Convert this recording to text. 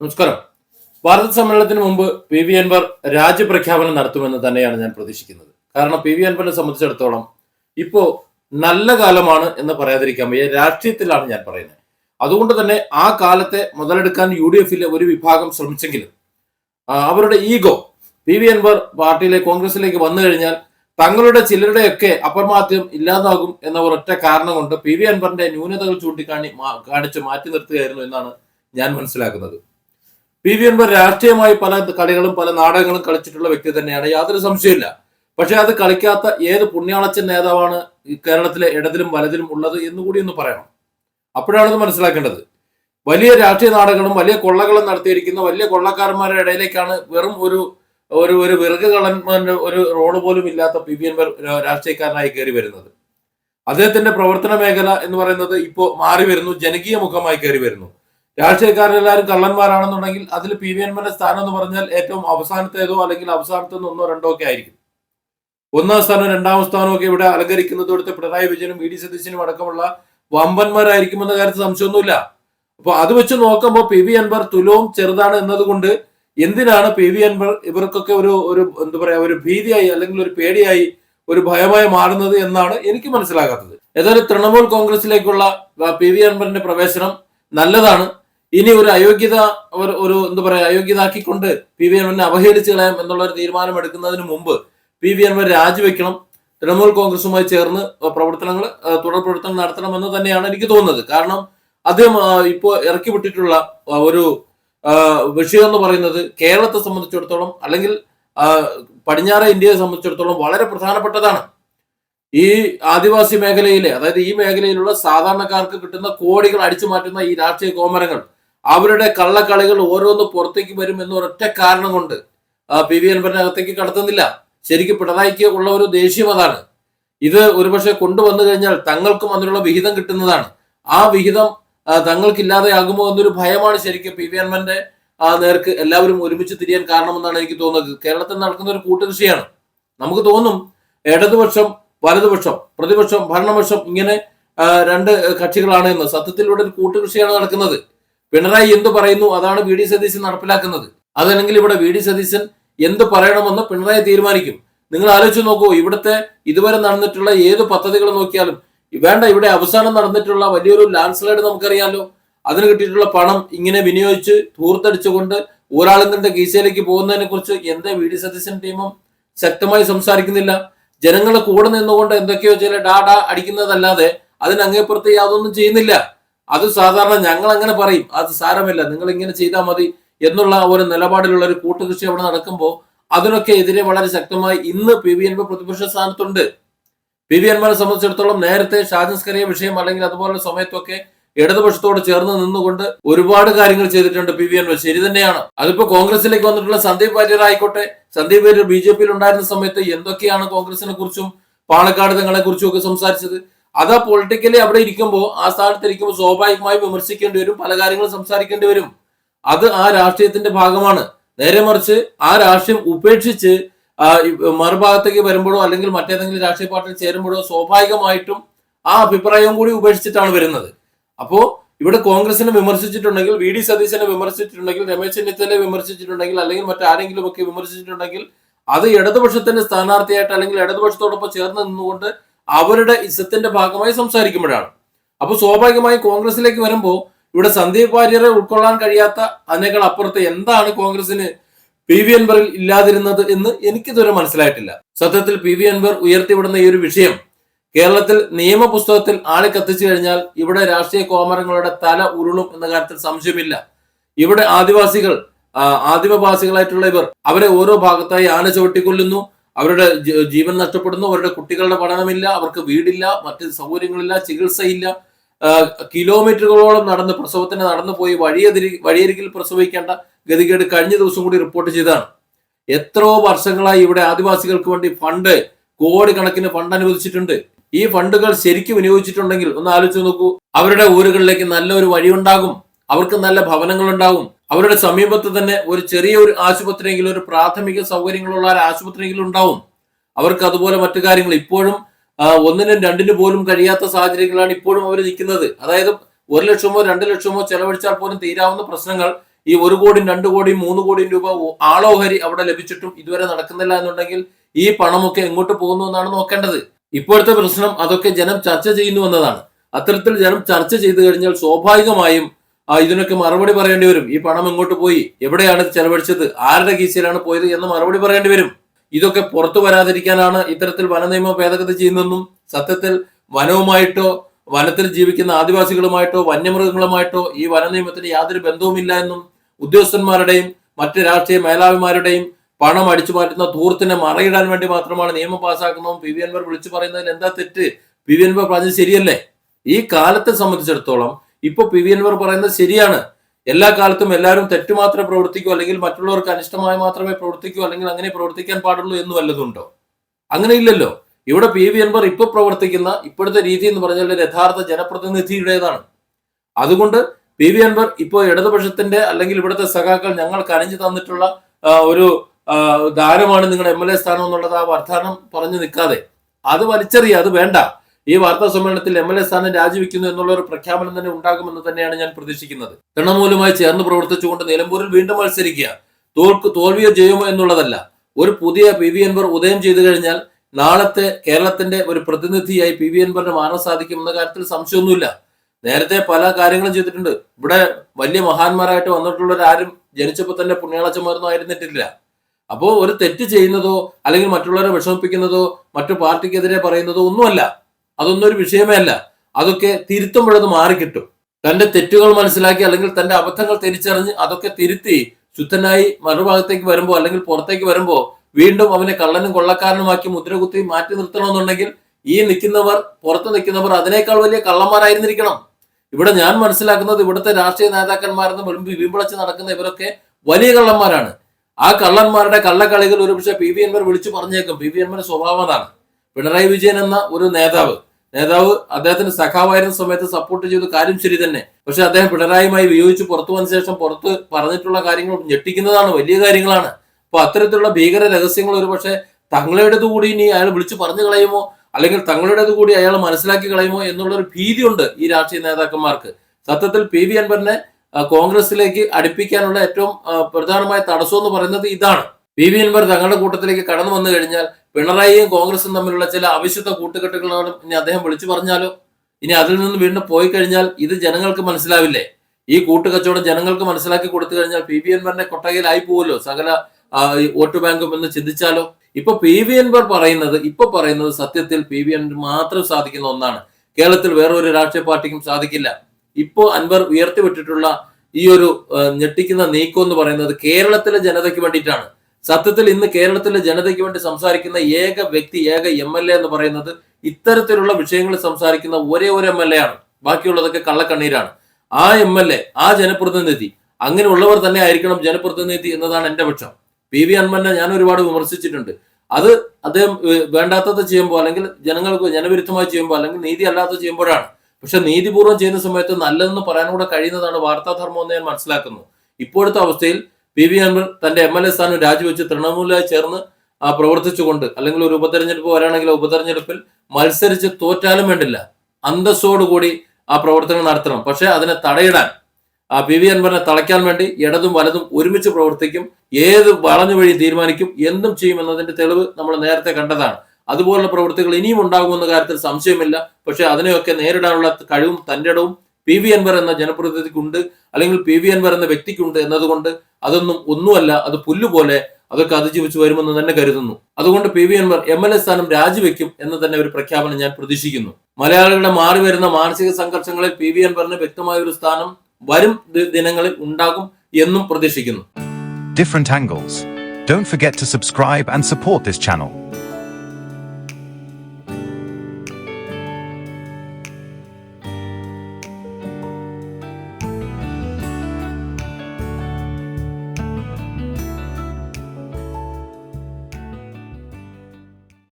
നമസ്കാരം. ഭാരത സമ്മേളനത്തിന് മുമ്പ് പി വി അൻവർ രാജ്യപ്രഖ്യാപനം നടത്തുമെന്ന് തന്നെയാണ് ഞാൻ പ്രതീക്ഷിക്കുന്നത്. കാരണം പി വി അൻവറിനെ സംബന്ധിച്ചിടത്തോളം ഇപ്പോ നല്ല കാലമാണ് എന്ന് പറയാതിരിക്കാൻ വയ്യ. രാഷ്ട്രീയത്തിലാണ് ഞാൻ പറയുന്നത്. അതുകൊണ്ട് തന്നെ ആ കാലത്തെ മുതലെടുക്കാൻ യു ഡി എഫിലെ ഒരു വിഭാഗം ശ്രമിച്ചെങ്കിലും അവരുടെ ഈഗോ പി വി അൻവർ പാർട്ടിയിലെ കോൺഗ്രസിലേക്ക് വന്നു കഴിഞ്ഞാൽ തങ്ങളുടെ ചിലരുടെയൊക്കെ അപമാദ്യം ഇല്ലാതാകും എന്ന ഒരൊറ്റ കാരണം കൊണ്ട് പി വി അൻവറിന്റെ ന്യൂനതകൾ ചൂണ്ടിക്കാണി കാണിച്ച് മാറ്റി നിർത്തുകയായിരുന്നു എന്നാണ് ഞാൻ മനസ്സിലാക്കുന്നത്. പി വി അൻവർ രാഷ്ട്രീയമായി പല കളികളും പല നാടകങ്ങളും കളിച്ചിട്ടുള്ള വ്യക്തി തന്നെയാണ്. യാതൊരു സംശയമില്ല പക്ഷെ അത് കളിക്കാത്ത ഏത് പുണ്യാളച്ചൻ നേതാവാണ് കേരളത്തിലെ ഇടതിലും വലതിലും ഉള്ളത് എന്ന് കൂടി ഒന്ന് പറയണം. അപ്പോഴാണ് ഇത് മനസ്സിലാക്കേണ്ടത്. വലിയ രാഷ്ട്രീയ നാടകങ്ങളും വലിയ കൊള്ളകളും നടത്തിയിരിക്കുന്ന വലിയ കൊള്ളക്കാരന്മാരുടെ ഇടയിലേക്കാണ് വെറും ഒരു ഒരു ഒരു വിറക് കളന്മാരുടെ ഒരു റോൾ പോലും ഇല്ലാത്ത പി വി അൻവർ രാഷ്ട്രീയക്കാരനായി കയറി വരുന്നത്. അദ്ദേഹത്തിന്റെ പ്രവർത്തന മേഖല എന്ന് പറയുന്നത് ഇപ്പോൾ മാറി വരുന്നു ജനകീയ മുഖമായി കയറി വരുന്നു. രാഷ്ട്രീയക്കാരെല്ലാവരും കള്ളന്മാരാണെന്നുണ്ടെങ്കിൽ അതിൽ പി വി എൻമാരുടെ സ്ഥാനം എന്ന് പറഞ്ഞാൽ ഏറ്റവും അവസാനത്തേതോ അല്ലെങ്കിൽ അവസാനത്തെ ഒന്നോ രണ്ടോ ഒക്കെ ആയിരിക്കും. ഒന്നാം സ്ഥാനവും രണ്ടാം സ്ഥാനവും ഒക്കെ ഇവിടെ അലങ്കരിക്കുന്നത് ഇവിടുത്തെ പിണറായി വിജയനും വി ഡി സതീശനും അടക്കമുള്ള വമ്പന്മാരായിരിക്കുമെന്ന കാര്യത്തിൽ സംശയമൊന്നുമില്ല. അപ്പൊ അത് വെച്ച് നോക്കുമ്പോൾ പി വി അൻവർ തുലവും ചെറുതാണ് എന്നതുകൊണ്ട് എന്തിനാണ് പി വി അൻവർ ഇവർക്കൊക്കെ ഒരു ഒരു എന്താ പറയാ ഒരു ഭീതിയായി അല്ലെങ്കിൽ ഒരു പേടിയായി ഒരു ഭയമായി മാറുന്നത് എന്നാണ് എനിക്ക് മനസ്സിലാകാത്തത്. ഏതായാലും തൃണമൂൽ കോൺഗ്രസിലേക്കുള്ള പി വി അൻവറിന്റെ പ്രവേശനം നല്ലതാണ്. ഇനി ഒരു അയോഗ്യത ഒരു എന്താ പറയാ അയോഗ്യതാക്കിക്കൊണ്ട് പി വി അൻവറിനെ അവഹേളിച്ച് കളയാം എന്നുള്ള ഒരു തീരുമാനം എടുക്കുന്നതിന് മുമ്പ് പി വി അൻവർ രാജിവെക്കണം. തൃണമൂൽ കോൺഗ്രസുമായി ചേർന്ന് പ്രവർത്തനങ്ങൾ തുടർ പ്രവർത്തനം നടത്തണമെന്ന് തന്നെയാണ് എനിക്ക് തോന്നുന്നത്. കാരണം അദ്ദേഹം ഇപ്പോൾ ഇപ്പോ ഇറക്കി വിട്ടിട്ടുള്ള ഒരു വിഷയം എന്ന് പറയുന്നത് കേരളത്തെ സംബന്ധിച്ചിടത്തോളം അല്ലെങ്കിൽ പടിഞ്ഞാറ ഇന്ത്യയെ സംബന്ധിച്ചിടത്തോളം വളരെ പ്രധാനപ്പെട്ടതാണ്. ഈ ആദിവാസി മേഖലയിലെ അതായത് ഈ മേഖലയിലുള്ള സാധാരണക്കാർക്ക് കിട്ടുന്ന കോടികൾ അടിച്ചു മാറ്റുന്ന ഈ രാഷ്ട്രീയ കോമരങ്ങൾ അവരുടെ കള്ളക്കളികൾ ഓരോന്ന് പുറത്തേക്ക് വരും എന്ന ഒരൊറ്റ കാരണം കൊണ്ട് പി. വി. അൻവറിനെ അകത്തേക്ക് കടത്തുന്നില്ല. ശരിക്കും പിണറായിക്ക് ഉള്ള ഒരു ദേഷ്യം അതാണ്. ഇത് ഒരുപക്ഷെ കൊണ്ടുവന്നു കഴിഞ്ഞാൽ തങ്ങൾക്കും അതിനുള്ള വിഹിതം കിട്ടുന്നതാണ്. ആ വിഹിതം തങ്ങൾക്കില്ലാതെ തങ്ങൾക്കില്ലാതെയാകുമോ എന്നൊരു ഭയമാണ് ശരിക്കും പി. വി. അൻവറിന്റെ ആ നേർക്ക് എല്ലാവരും ഒരുമിച്ച് തിരിയാൻ കാരണമെന്നാണ് എനിക്ക് തോന്നുന്നത്. കേരളത്തിൽ നടക്കുന്ന ഒരു കൂട്ടുകൃഷിയാണ് നമുക്ക് തോന്നും ഇടതുപക്ഷം വലതുപക്ഷം പ്രതിപക്ഷം ഭരണപക്ഷം ഇങ്ങനെ രണ്ട് കക്ഷികളാണ് എന്ന്. സത്യത്തിലൂടെ ഒരു കൂട്ടുകൃഷിയാണ് നടക്കുന്നത്. പിണറായി എന്ത് പറയുന്നു അതാണ് വി ഡി സതീശൻ നടപ്പിലാക്കുന്നത്. അതല്ലെങ്കിൽ ഇവിടെ വി ഡി സതീശൻ എന്ത് പറയണമെന്ന് പിണറായി തീരുമാനിക്കും. നിങ്ങൾ ആലോചിച്ച് നോക്കൂ ഇവിടുത്തെ ഇതുവരെ നടന്നിട്ടുള്ള ഏത് പദ്ധതികൾ നോക്കിയാലും വേണ്ട ഇവിടെ അവസാനം നടന്നിട്ടുള്ള വലിയൊരു ലാൻഡ് സ്ലൈഡ് നമുക്കറിയാലോ. അതിന് കിട്ടിയിട്ടുള്ള പണം ഇങ്ങനെ വിനിയോഗിച്ച് ധൂർത്തടിച്ചുകൊണ്ട് ഊരാളുങ്ങളുടെ കീശയിലേക്ക് പോകുന്നതിനെ കുറിച്ച് എന്താ വി ഡി സതീശൻ ടീമും ശക്തമായി സംസാരിക്കുന്നില്ല. ജനങ്ങളെ കൂടെ നിന്നുകൊണ്ട് എന്തൊക്കെയോ ചില ഡാ ഡാ അടിക്കുന്നതല്ലാതെ അതിനങ്ങേപ്പുറത്ത് യാതൊന്നും ചെയ്യുന്നില്ല. അത് സാധാരണ ഞങ്ങൾ അങ്ങനെ പറയും. അത് സാരമില്ല. നിങ്ങൾ ഇങ്ങനെ ചെയ്താൽ മതി എന്നുള്ള ഒരു നിലപാടിലുള്ള ഒരു കൂട്ടുകൃഷി അവിടെ നടക്കുമ്പോൾ അതിനൊക്കെ എതിരെ വളരെ ശക്തമായി ഇന്ന് പി വി എൻപി പ്രതിപക്ഷ സ്ഥാനത്തുണ്ട്. പി വി എൻമാരെ സംബന്ധിച്ചിടത്തോളം നേരത്തെ ഷാജൻസ്കറിയ വിഷയം അല്ലെങ്കിൽ അതുപോലുള്ള സമയത്തൊക്കെ ഇടതുപക്ഷത്തോട് ചേർന്ന് നിന്നുകൊണ്ട് ഒരുപാട് കാര്യങ്ങൾ ചെയ്തിട്ടുണ്ട് പി വി എൻ ശരി തന്നെയാണ്. അതിപ്പോ കോൺഗ്രസിലേക്ക് വന്നിട്ടുള്ള സന്ദീപ് വാര്യർ ആയിക്കോട്ടെ സന്ദീപ് വാര്യർ ബി ജെ പിയിൽ ഉണ്ടായിരുന്ന സമയത്ത് എന്തൊക്കെയാണ് കോൺഗ്രസിനെ കുറിച്ചും പാണക്കാട് തങ്ങളെ കുറിച്ചും ഒക്കെ സംസാരിച്ചത്? അതാ പൊളിറ്റിക്കലി അവിടെ ഇരിക്കുമ്പോൾ ആ സ്ഥാനത്ത് ഇരിക്കുമ്പോൾ സ്വാഭാവികമായി വിമർശിക്കേണ്ടി വരും പല കാര്യങ്ങളും സംസാരിക്കേണ്ടി വരും. അത് ആ രാഷ്ട്രീയത്തിന്റെ ഭാഗമാണ്. നേരെ മറിച്ച് ആ രാഷ്ട്രീയം ഉപേക്ഷിച്ച് മറുഭാഗത്തേക്ക് വരുമ്പോഴോ അല്ലെങ്കിൽ മറ്റേതെങ്കിലും രാഷ്ട്രീയ പാർട്ടിയിൽ ചേരുമ്പോഴോ സ്വാഭാവികമായിട്ടും ആ അഭിപ്രായവും കൂടി ഉപേക്ഷിച്ചിട്ടാണ് വരുന്നത്. അപ്പോ ഇവിടെ കോൺഗ്രസിനെ വിമർശിച്ചിട്ടുണ്ടെങ്കിൽ വി ഡി സതീശനെ വിമർശിച്ചിട്ടുണ്ടെങ്കിൽ രമേശ് ചെന്നിത്തലയെ വിമർശിച്ചിട്ടുണ്ടെങ്കിൽ അല്ലെങ്കിൽ മറ്റാരെങ്കിലും ഒക്കെ വിമർശിച്ചിട്ടുണ്ടെങ്കിൽ അത് ഇടതുപക്ഷത്തിന്റെ സ്ഥാനാർത്ഥിയായിട്ട് അല്ലെങ്കിൽ ഇടതുപക്ഷത്തോടൊപ്പം ചേർന്ന് നിന്നുകൊണ്ട് അവരുടെ ഇസത്തിന്റെ ഭാഗമായി സംസാരിക്കുമ്പോഴാണ്. അപ്പൊ സ്വാഭാവികമായും കോൺഗ്രസിലേക്ക് വരുമ്പോൾ ഇവിടെ സന്ദീപ് വാര്യരെ ഉൾക്കൊള്ളാൻ കഴിയാത്ത അതിനേക്കാൾ അപ്പുറത്ത് എന്താണ് കോൺഗ്രസിന് പി വി അൻവറിൽ ഇല്ലാതിരുന്നത് എന്ന് എനിക്കിതുവരെ മനസ്സിലായിട്ടില്ല. സത്യത്തിൽ പി വി അൻവർ ഉയർത്തിവിടുന്ന ഈ ഒരു വിഷയം കേരളത്തിൽ നിയമപുസ്തകത്തിൽ ആളെ കത്തിച്ചു കഴിഞ്ഞാൽ ഇവിടെ രാഷ്ട്രീയ കോമരങ്ങളുടെ തല ഉരുളും എന്ന കാര്യത്തിൽ സംശയമില്ല. ഇവിടെ ആദിവാസികൾ ആദിമവാസികളായിട്ടുള്ള ഇവർ അവരെ ഓരോ ഭാഗത്തായി ആന ചവിട്ടിക്കൊല്ലുന്നു അവരുടെ ജീവൻ നഷ്ടപ്പെടുന്നു അവരുടെ കുട്ടികളുടെ പഠനമില്ല അവർക്ക് വീടില്ല മറ്റ് സൗകര്യങ്ങളില്ല ചികിത്സയില്ല. കിലോമീറ്ററുകളോളം നടന്ന് പ്രസവത്തിന് നടന്നു പോയി വഴിയതിരി വഴിയരികിൽ പ്രസവിക്കേണ്ട ഗതികേട് കഴിഞ്ഞ ദിവസം കൂടി റിപ്പോർട്ട് ചെയ്തതാണ്. എത്രയോ വർഷങ്ങളായി ഇവിടെ ആദിവാസികൾക്ക് വേണ്ടി ഫണ്ട് കോടിക്കണക്കിന് ഫണ്ട് അനുവദിച്ചിട്ടുണ്ട്. ഈ ഫണ്ടുകൾ ശരിക്കും വിനിയോഗിച്ചിട്ടുണ്ടെങ്കിൽ ഒന്ന് ആലോചിച്ച് നോക്കൂ. അവരുടെ ഊരുകളിലേക്ക് നല്ലൊരു വഴിയുണ്ടാകും. അവർക്ക് നല്ല ഭവനങ്ങൾ ഉണ്ടാകും അവരുടെ സമീപത്ത് തന്നെ ഒരു ചെറിയ ഒരു ആശുപത്രിയെങ്കിലും ഒരു പ്രാഥമിക സൗകര്യങ്ങളുള്ള ഒരു ആശുപത്രിയെങ്കിലും ഉണ്ടാവും. അവർക്ക് അതുപോലെ മറ്റു കാര്യങ്ങൾ ഇപ്പോഴും ഒന്നിനും രണ്ടിനു പോലും കഴിയാത്ത സാഹചര്യങ്ങളാണ് ഇപ്പോഴും അവർ നിൽക്കുന്നത്. അതായത് ഒരു ലക്ഷമോ രണ്ട് ലക്ഷമോ ചെലവഴിച്ചാൽ പോലും തീരാവുന്ന പ്രശ്നങ്ങൾ ഈ ഒരു കോടി രണ്ട് കോടി മൂന്ന് കോടി രൂപ ആളോഹരി അവിടെ ലഭിച്ചിട്ടും ഇതുവരെ നടക്കുന്നില്ല എന്നുണ്ടെങ്കിൽ ഈ പണമൊക്കെ എങ്ങോട്ട് പോകുന്നു എന്നാണ് നോക്കേണ്ടത്. ഇപ്പോഴത്തെ പ്രശ്നം അതൊക്കെ ജനം ചർച്ച ചെയ്യുന്നു എന്നതാണ്. അത്തരത്തിൽ ജനം ചർച്ച ചെയ്തു കഴിഞ്ഞാൽ സ്വാഭാവികമായും ആ, ഇതിനൊക്കെ മറുപടി പറയേണ്ടി വരും. ഈ പണം എങ്ങോട്ട് പോയി? എവിടെയാണ് ചെലവഴിച്ചത്? ആരുടെ കീശയിലാണ് പോയത് എന്ന് മറുപടി പറയേണ്ടി വരും. ഇതൊക്കെ പുറത്തു വരാതിരിക്കാനാണ് ഇത്തരത്തിൽ വന വനനിയമ ഭേദഗതി ചെയ്യുന്നതെന്നും സത്യത്തിൽ വനവുമായിട്ടോ വനത്തിൽ ജീവിക്കുന്ന ആദിവാസികളുമായിട്ടോ വന്യമൃഗങ്ങളുമായിട്ടോ ഈ വന നിയമത്തിന് യാതൊരു ബന്ധവുമില്ല എന്നും ഉദ്യോഗസ്ഥന്മാരുടെയും മറ്റ് രാഷ്ട്രീയ മേധാവിമാരുടെയും പണം അടിച്ചു മാറ്റുന്ന തൂർത്തിനെ മറയിടാൻ വേണ്ടി മാത്രമാണ് നിയമം പാസ്സാക്കുന്നതും പി വി അൻവർ വിളിച്ചു പറയുന്നതിൽ എന്താ തെറ്റ്? പി വി അൻവർ പറഞ്ഞത് ശരിയല്ലേ? ഈ കാലത്തെ സംബന്ധിച്ചിടത്തോളം ഇപ്പൊ പി വി അൻവർ പറയുന്നത് ശരിയാണ്. എല്ലാ കാലത്തും എല്ലാവരും തെറ്റ് മാത്രമേ പ്രവർത്തിക്കൂ അല്ലെങ്കിൽ മറ്റുള്ളവർക്ക് അനിഷ്ടമായി മാത്രമേ പ്രവർത്തിക്കൂ അല്ലെങ്കിൽ അങ്ങനെ പ്രവർത്തിക്കാൻ പാടുള്ളൂ എന്ന് വല്ലതുണ്ടോ അങ്ങനെ ഇല്ലല്ലോ ഇവിടെ പി വി അൻവർ ഇപ്പൊ പ്രവർത്തിക്കുന്ന ഇപ്പോഴത്തെ രീതി എന്ന് പറഞ്ഞാൽ യഥാർത്ഥ ജനപ്രതിനിധിയുടേതാണ്. അതുകൊണ്ട് പി വി അൻവർ ഇപ്പോൾ ഇടതുപക്ഷത്തിന്റെ അല്ലെങ്കിൽ ഇവിടുത്തെ സഖാക്കൾ ഞങ്ങൾ അണിഞ്ഞു തന്നിട്ടുള്ള ഒരു ദാരമാണ് നിങ്ങളുടെ എം എൽ എ സ്ഥാനം എന്നുള്ളത് ആ വർദ്ധാനം പറഞ്ഞു നിൽക്കാതെ. അത് വലിച്ചെറിയുക അത് വേണ്ട. ഈ വാർത്താ സമ്മേളനത്തിൽ എം എൽ എ സ്ഥാനം രാജിവെക്കുന്നു എന്നുള്ള ഒരു പ്രഖ്യാപനം തന്നെ ഉണ്ടാകുമെന്ന് തന്നെയാണ് ഞാൻ പ്രതീക്ഷിക്കുന്നത്. തൃണമൂലുമായി ചേർന്ന് പ്രവർത്തിച്ചുകൊണ്ട് നിലമ്പൂരിൽ വീണ്ടും മത്സരിക്കുക. തോൽക്ക് തോൽവിയോ ജയമോ എന്നുള്ളതല്ല. ഒരു പുതിയ പി വി എൻവർ ഉദയം ചെയ്തു കഴിഞ്ഞാൽ നാളത്തെ കേരളത്തിന്റെ ഒരു പ്രതിനിധിയായി പി വി എൻവറിന് മാറാൻ സാധിക്കുമെന്ന കാര്യത്തിൽ സംശയമൊന്നുമില്ല. നേരത്തെ പല കാര്യങ്ങളും ചെയ്തിട്ടുണ്ട്. ഇവിടെ വലിയ മഹാന്മാരായിട്ട് വന്നിട്ടുള്ളവരാരും ജനിച്ചപ്പോൾ തന്നെ പുണ്യാളച്ചന്മാരൊന്നും ആയിരുന്നിട്ടില്ല. അപ്പോൾ ഒരു തെറ്റ് ചെയ്യുന്നതോ അല്ലെങ്കിൽ മറ്റുള്ളവരെ വിഷമിപ്പിക്കുന്നതോ മറ്റു പാർട്ടിക്കെതിരെ പറയുന്നതോ ഒന്നുമല്ല. അതൊന്നും ഒരു വിഷയമേ അല്ല. അതൊക്കെ തിരുത്തുമ്പോഴത് മാറിക്കിട്ടും. തന്റെ തെറ്റുകൾ മനസ്സിലാക്കി അല്ലെങ്കിൽ തന്റെ അബദ്ധങ്ങൾ തിരിച്ചറിഞ്ഞ് അതൊക്കെ തിരുത്തി ശുദ്ധനായി മറുഭാഗത്തേക്ക് വരുമ്പോൾ അല്ലെങ്കിൽ പുറത്തേക്ക് വരുമ്പോൾ വീണ്ടും അവനെ കള്ളനും കൊള്ളക്കാരനുമാക്കി മുദ്രകുത്തി മാറ്റി നിർത്തണമെന്നുണ്ടെങ്കിൽ ഈ നിൽക്കുന്നവർ പുറത്ത് നിൽക്കുന്നവർ അതിനേക്കാൾ വലിയ കള്ളന്മാരായിരുന്നിരിക്കണം ഇവിടെ ഞാൻ മനസ്സിലാക്കുന്നത് ഇവിടുത്തെ രാഷ്ട്രീയ നേതാക്കന്മാരെന്ന് മുൻപ് വീമ്പിളച്ച് നടക്കുന്ന ഇവരൊക്കെ വലിയ കള്ളന്മാരാണ്. ആ കള്ളന്മാരുടെ കള്ളക്കളികൾ ഒരുപക്ഷെ പി വി എൻവർ വിളിച്ചു പറഞ്ഞേക്കും. പി വി എൻമാരുടെ സ്വഭാവം അതാണ്. പിണറായി വിജയൻ എന്ന ഒരു നേതാവ് നേതാവ് അദ്ദേഹത്തിന്റെ സഖാവായിരുന്ന സമയത്ത് സപ്പോർട്ട് ചെയ്ത കാര്യം ശരി തന്നെ. പക്ഷെ അദ്ദേഹം പിണറായിയുമായി വിയോജിച്ച് പുറത്തു വന്ന ശേഷം പുറത്ത് പറഞ്ഞിട്ടുള്ള കാര്യങ്ങൾ ഞെട്ടിക്കുന്നതാണ് വലിയ കാര്യങ്ങളാണ്. അപ്പൊ അത്തരത്തിലുള്ള ഭീകര രഹസ്യങ്ങൾ ഒരുപക്ഷെ തങ്ങളുടേത് കൂടി ഇനി അയാൾ വിളിച്ചു പറഞ്ഞു കളയുമോ? അല്ലെങ്കിൽ തങ്ങളുടേത് കൂടി അയാൾ മനസ്സിലാക്കി കളയുമോ എന്നുള്ള ഒരു ഭീതിയുണ്ട് ഈ രാഷ്ട്രീയ നേതാക്കന്മാർക്ക്. സത്യത്തിൽ പി വി അൻവറിനെ ആ, കോൺഗ്രസിലേക്ക് അടുപ്പിക്കാനുള്ള ഏറ്റവും പ്രധാനമായ തടസ്സം എന്ന് പറയുന്നത് ഇതാണ്. പി വി അൻവർ തങ്ങളുടെ കൂട്ടത്തിലേക്ക് കടന്നു വന്നു കഴിഞ്ഞാൽ പിണറായിയും കോൺഗ്രസും തമ്മിലുള്ള ചില അവിശുദ്ധ കൂട്ടുകെട്ടുകളാണ് ഇനി അദ്ദേഹം വിളിച്ചു പറഞ്ഞാലോ? ഇനി അതിൽ നിന്ന് വീണ്ടും പോയി കഴിഞ്ഞാൽ ഇത് ജനങ്ങൾക്ക് മനസ്സിലാവില്ലേ? ഈ കൂട്ടുകച്ചവടം ജനങ്ങൾക്ക് മനസ്സിലാക്കി കൊടുത്തു കഴിഞ്ഞാൽ പി വി അൻവറിന്റെ കൊട്ടകയിലായി പോവുമല്ലോ സകല വോട്ട് ബാങ്കും എന്ന് ചിന്തിച്ചാലോ? ഇപ്പൊ പി വി അൻവർ പറയുന്നത് ഇപ്പൊ പറയുന്നത് സത്യത്തിൽ പി വി അൻവർ മാത്രം സാധിക്കുന്ന ഒന്നാണ്. കേരളത്തിൽ വേറൊരു രാഷ്ട്രീയ പാർട്ടിക്കും സാധിക്കില്ല. ഇപ്പോ അൻവർ ഉയർത്തിവിട്ടിട്ടുള്ള ഈ ഒരു ഞെട്ടിക്കുന്ന നീക്കം എന്ന് പറയുന്നത് കേരളത്തിലെ ജനതയ്ക്ക് വേണ്ടിയിട്ടാണ്. സത്യത്തിൽ ഇന്ന് കേരളത്തിലെ ജനതയ്ക്ക് വേണ്ടി സംസാരിക്കുന്ന ഏക വ്യക്തി ഏക എം എൽ എ എന്ന് പറയുന്നത് ഇത്തരത്തിലുള്ള വിഷയങ്ങൾ സംസാരിക്കുന്ന ഒരേ ഒരു എം എൽ എ ആണ്. ബാക്കിയുള്ളതൊക്കെ കള്ളക്കണ്ണീരാണ്. ആ എം എൽ എ ആ ജനപ്രതിനിധി അങ്ങനെയുള്ളവർ തന്നെ ആയിരിക്കണം ജനപ്രതിനിധി എന്നതാണ് എന്റെ പക്ഷം. പി വി അൻവറിനെ ഞാൻ ഒരുപാട് വിമർശിച്ചിട്ടുണ്ട്. അത് അദ്ദേഹം വേണ്ടാത്തത് ചെയ്യുമ്പോൾ അല്ലെങ്കിൽ ജനങ്ങൾക്ക് ജനവിരുദ്ധമായി ചെയ്യുമ്പോൾ അല്ലെങ്കിൽ നീതി അല്ലാത്ത ചെയ്യുമ്പോഴാണ്. പക്ഷെ നീതിപൂർവം ചെയ്യുന്ന സമയത്ത് നല്ലതെന്ന് പറയാൻ കൂടെ കഴിയുന്നതാണ് വാർത്താധർമ്മം എന്ന് ഞാൻ മനസ്സിലാക്കുന്നു. ഇപ്പോഴത്തെ അവസ്ഥയിൽ പി വി അൻവർ തന്റെ എം എൽ എ സ്ഥാനം രാജിവെച്ച് തൃണമൂലായി ചേർന്ന് പ്രവർത്തിച്ചുകൊണ്ട് അല്ലെങ്കിൽ ഒരു ഉപതെരഞ്ഞെടുപ്പ് വരാണെങ്കിൽ ഉപതെരഞ്ഞെടുപ്പിൽ മത്സരിച്ച് തോറ്റാലും വേണ്ടില്ല. അന്തസ്സോടുകൂടി ആ പ്രവർത്തനം നടത്തണം. പക്ഷെ അതിനെ തടയിടാൻ ആ പി വി അൻവറിനെ തളയ്ക്കാൻ വേണ്ടി ഇടതും വലതും ഒരുമിച്ച് പ്രവർത്തിക്കും. ഏത് വളഞ്ഞു വഴി തീരുമാനിക്കും എന്തും ചെയ്യും എന്നതിന്റെ തെളിവ് നമ്മൾ നേരത്തെ കണ്ടതാണ്. അതുപോലുള്ള പ്രവൃത്തികൾ ഇനിയും ഉണ്ടാകുമെന്ന കാര്യത്തിൽ സംശയമില്ല. പക്ഷെ അതിനെയൊക്കെ നേരിടാനുള്ള കഴിവും തന്റെ ഇടവും പി വി അൻവർ എന്ന ജനപ്രതിനിധിക്കുണ്ട് അല്ലെങ്കിൽ പി വി അൻവർ എന്ന വ്യക്തിക്കുണ്ട് എന്നതുകൊണ്ട് അതൊന്നും ഒന്നുമല്ല അത് പുല്ലുപോലെ അതൊക്കെ അതിജീവിച്ചു വരുമെന്ന് തന്നെ കരുതുന്നു. അതുകൊണ്ട് P V Anvar M L A സ്ഥാനം രാജിവെക്കും എന്ന് തന്നെ ഒരു പ്രഖ്യാപനം ഞാൻ പ്രതീക്ഷിക്കുന്നു. മലയാളികളുടെ മാറി വരുന്ന മാനസിക സംഘർഷങ്ങളിൽ പി വി അൻവറിന് വ്യക്തമായ ഒരു സ്ഥാനം വരും ദിനങ്ങളിൽ ഉണ്ടാകും എന്നും പ്രതീക്ഷിക്കുന്നു. Different angles don't forget to subscribe and support this channel.